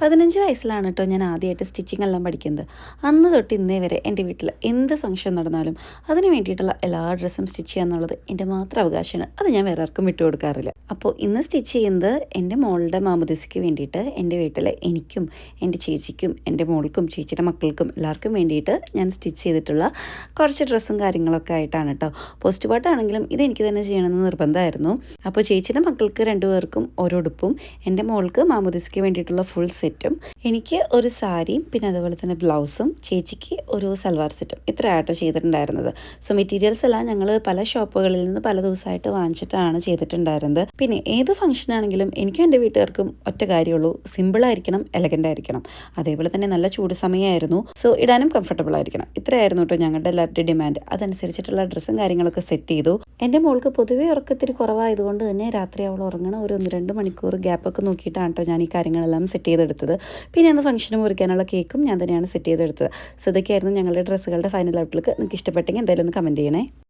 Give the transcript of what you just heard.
പതിനഞ്ച് വയസ്സിലാണ് കേട്ടോ ഞാൻ ആദ്യമായിട്ട് സ്റ്റിച്ചിങ് എല്ലാം പഠിക്കുന്നത്. അന്ന് തൊട്ട് ഇന്നേ വരെ എന്റെ വീട്ടിൽ എന്ത് ഫംഗ്ഷൻ നടന്നാലും അതിന് വേണ്ടിയിട്ടുള്ള എല്ലാ ഡ്രസ്സും സ്റ്റിച്ച് ചെയ്യുക എന്നുള്ളത് എന്റെ മാത്രം അവകാശമാണ്. അത് ഞാൻ വേറെ ആർക്കും വിട്ടു കൊടുക്കാറില്ല. അപ്പോൾ ഇന്ന് സ്റ്റിച്ച് ചെയ്യുന്നത് എന്റെ മോളുടെ മാമുദിസയ്ക്ക് വേണ്ടിയിട്ട് എന്റെ വീട്ടിലെ എനിക്കും എന്റെ ചേച്ചിക്കും എന്റെ മോൾക്കും ചേച്ചിയുടെ മക്കൾക്കും എല്ലാവർക്കും വേണ്ടിയിട്ട് ഞാൻ സ്റ്റിച്ച് ചെയ്തിട്ടുള്ള കുറച്ച് ഡ്രസ്സും കാര്യങ്ങളൊക്കെ ആയിട്ടാണ് കേട്ടോ. പോസ്റ്റ് പാട്ടാണെങ്കിലും ഇത് എനിക്ക് തന്നെ ചെയ്യണമെന്ന് നിർബന്ധമായിരുന്നു. അപ്പോൾ ചേച്ചിയുടെ മക്കൾക്ക് രണ്ടുപേർക്കും ഓരോ ഉടുപ്പും എന്റെ മോൾക്ക് മാമുദിസയ്ക്ക് വേണ്ടിയിട്ടുള്ള ഫുൾ സെറ്റും എനിക്ക് ഒരു സാരിയും പിന്നെ അതുപോലെ തന്നെ ബ്ലൗസും ചേച്ചിക്ക് ഒരു സൽവാർ സെറ്റും. ഇത്ര ആട്ടോ ചെയ്തിട്ടുണ്ടായിരുന്നത്. സോ മെറ്റീരിയൽസ് എല്ലാം ഞങ്ങൾ പല ഷോപ്പുകളിൽ നിന്ന് പല ദിവസമായിട്ട് വാങ്ങിച്ചിട്ടാണ് ചെയ്തിട്ടുണ്ടായിരുന്നത്. പിന്നെ ഏത് ഫംഗ്ഷൻ ആണെങ്കിലും എനിക്കും എന്റെ വീട്ടുകാർക്കും ഒറ്റ കാര്യമുള്ളൂ. സിമ്പിൾ ആയിരിക്കണം എലഗന്റ് ആയിരിക്കണം. അതേപോലെ തന്നെ നല്ല ചൂട് സമയമായിരുന്നു. സോ ഇടാനും കംഫർട്ടബിൾ ആയിരിക്കണം. ഇത്രയായിരുന്നു കേട്ടോ ഞങ്ങളുടെ എല്ലാവരുടെ ഡിമാൻഡ് അതനുസരിച്ചിട്ടുള്ള ഡ്രസ്സും കാര്യങ്ങളൊക്കെ സെറ്റ് ചെയ്തു. എന്റെ മോൾക്ക് പൊതുവേ ഉറക്കത്തിരി കുറവായതുകൊണ്ട് തന്നെ രാത്രി അവൾ ഉറങ്ങണ ഒരു ഒന്ന് രണ്ട് മണിക്കൂർ ഗ്യാപ്പൊക്കെ നോക്കിയിട്ടാണ് കേട്ടോ ഞാൻ ഈ കാര്യങ്ങളെല്ലാം സെറ്റ് ചെയ്തെടുത്തത്. പിന്നെ അന്ന് ഫംഗ്ഷന് മുറിക്കാനുള്ള കേക്കും ഞാൻ തന്നെയാണ് സെറ്റ് ചെയ്തെടുത്തത്. സോ ഇതൊക്കെയായിരുന്നു ഞങ്ങളുടെ ഡ്രസ്സുകളുടെ ഫൈനൽ ഔട്ട്ലുക്ക് നിങ്ങൾക്ക് ഇഷ്ടപ്പെട്ടെങ്കിൽ എന്തായാലും ഒന്ന് കമന്റ് ചെയ്യണേ.